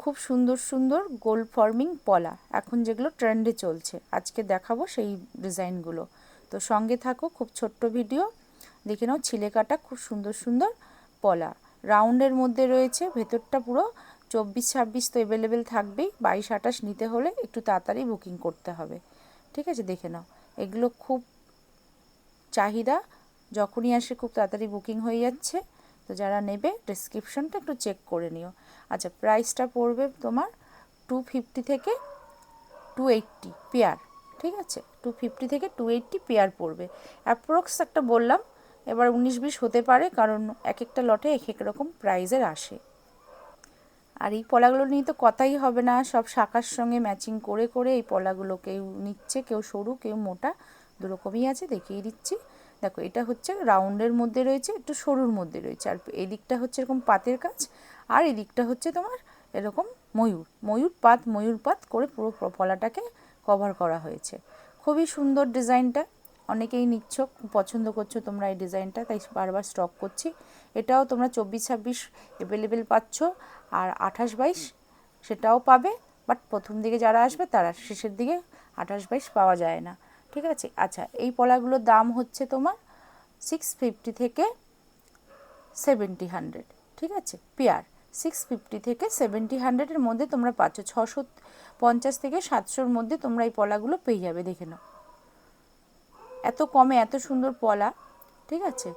খুব সুন্দর সুন্দর গোল ফর্মিং পলা। এখন যেগুলো ট্রেন্ডে চলছে। আজকে দেখাবো সেই ডিজাইনগুলো তো সঙ্গে থাকো, খুব ছোট্ট ভিডিও দেখে নাও, ছিলে কাটা খুব সুন্দর সুন্দর পলা। রাউন্ডের মধ্যে রয়েছে, ভেতরটা পুরো চব্বিশ ছাব্বিশ তো অ্যাভেলেবেল থাকবেই। বাইশ আঠাশ নিতে হলে একটু তাড়াতাড়ি বুকিং করতে হবে। ঠিক আছে? দেখে নাও। এগুলো খুব চাহিদা। যখনই আসে খুব তাড়াতাড়ি বুকিং হয়ে যাচ্ছে। তো যারা নেবে ডিসক্রিপশনটা একটু চেক করে নিও। আচ্ছা প্রাইসটা পড়বে তোমার টু ফিফটি থেকে টু এইট্টি পেয়ার ঠিক আছে? টু ফিফটি থেকে টু এইট্টি পেয়ার পড়বে। অ্যাপ্রক্স একটা বললাম, এবার উনিশ বিশ হতে পারে, কারণ এক একটা লটে এক এক রকম প্রাইজের আসে। আর এই পলাগুলো নিয়ে তো কথাই হবে না, সব শাখার সঙ্গে ম্যাচিং করে করে এই পলাগুলো কেউ নিচ্ছে, কেউ সরু, কেউ মোটা, দুরকমই আছে, দেখিয়ে দিচ্ছি। দেখো, এটা হচ্ছে রাউন্ডের মধ্যে রয়েছে, একটু সরুর মধ্যে রয়েছে। আর এদিকটা হচ্ছে এরকম পাতের কাজ, আর এদিকটা হচ্ছে তোমার এরকম ময়ূর। ময়ূর পাত ময়ূর পাত করে পুরো পলাটাকে কভার করা হয়েছে। খুবই সুন্দর ডিজাইনটা, অনেকেই নিচ্ছ পছন্দ করছ তোমরা এই ডিজাইনটা, তাই বারবার স্টক করছি। এটাও তোমরা চব্বিশ, ছাব্বিশ অ্যাভেলেবেল পাচ্ছ, আর আঠাশ, বাইশ সেটাও পাবে বাট প্রথম দিকে যারা আসবে তারা শেষের দিকে আঠাশ, বাইশ পাওয়া যায় না। ঠিক আছে? আচ্ছা এই পলাগুলোর দাম হচ্ছে তোমার সিক্স ফিফটি থেকে সেভেন্টি হান্ড্রেড ঠিক আছে? পেয়ার সিক্স ফিফটি থেকে সেভেন্টি হান্ড্রেডের মধ্যে তোমরা পাচ্ছ। ছশো পঞ্চাশ থেকে সাতশোর মধ্যে তোমরা এই পলাগুলো পেয়ে যাবে, দেখে নাও। এত কমে এত সুন্দর পলা, ঠিক আছে?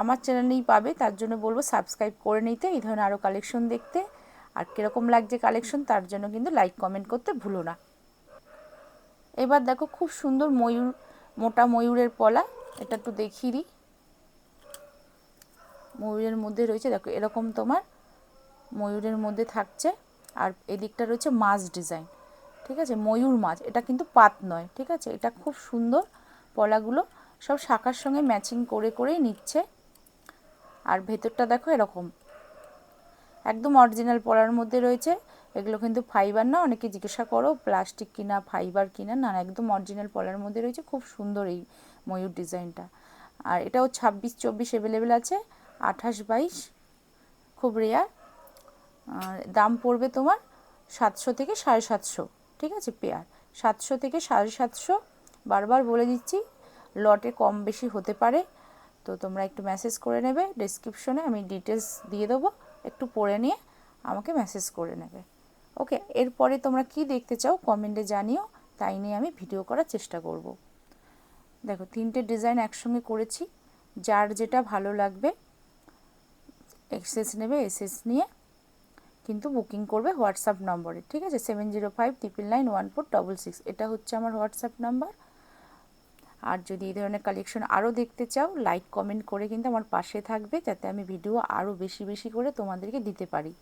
আমার চ্যানেলেই পাবে, তার জন্য বলব সাবস্ক্রাইব করে নিতে, এই ধরনের আরও কালেকশন দেখতে। আর কীরকম লাগছে কালেকশন তার জন্য কিন্তু লাইক কমেন্ট করতে ভুলো না। এবার দেখো খুব সুন্দর ময়ূর, মোটা ময়ূরের পলা, এটা একটু দেখিয়ে দিই। ময়ূরের মধ্যে রয়েছে, দেখো এরকম তোমার ময়ূরের মধ্যে থাকছে, আর এদিকটা রয়েছে মাছ ডিজাইন, ঠিক আছে? ময়ূর মাছ, এটা কিন্তু পাত নয়, ঠিক আছে? এটা খুব সুন্দর পলাগুলো, সব শাখার সঙ্গে ম্যাচিং করে করেই নিচ্ছে। আর ভেতরটা দেখো এরকম, একদম অরিজিনাল পলার মধ্যে রয়েছে। এগুলো কিন্তু ফাইবার না, অনেকে জিজ্ঞাসা করো প্লাস্টিক কিনা ফাইবার কিনা, না একদম অরিজিনাল পলার মধ্যে রয়েছে, খুব সুন্দর এই ময়ূর ডিজাইনটা। আর এটাও ছাব্বিশ, চব্বিশ অ্যাভেলেবেল আছে, আঠাশ, বাইশ, খুব রেয়ার আর দাম পড়বে তোমার সাতশো থেকে সাড়ে সাতশো, ঠিক আছে পেয়ার সাতশো থেকে সাড়ে সাতশো, বারবার বলে দিচ্ছি, লটে কম বেশি হতে পারে, তো তোমরা একটু মেসেজ করে নেবে ডিসক্রিপশনে আমি ডিটেলস দিয়ে দেবো, একটু পড়ে নিয়ে আমাকে মেসেজ করে নেবে। ওকে, এরপরে তোমরা কি দেখতে চাও কমেন্টে জানিও, তাই নিয়ে আমি ভিডিও করার চেষ্টা করব। দেখো, তিনটে ডিজাইন একসঙ্গে করেছি, যার যেটা ভালো লাগবে এক্সেস নেবে এসএস নিয়ে, কিন্তু বুকিং করবে হোয়াটসঅ্যাপ নম্বরে, ঠিক আছে? Seven zero five triple nine one four double six এটা হচ্ছে আমার হোয়াটসঅ্যাপ নাম্বার আর যদি এই ধরনের কালেকশন আরও দেখতে চাও লাইক কমেন্ট করে কিন্তু আমার পাশে থাকবে, যাতে আমি ভিডিও আরও বেশি বেশি করে তোমাদেরকে দিতে পারি।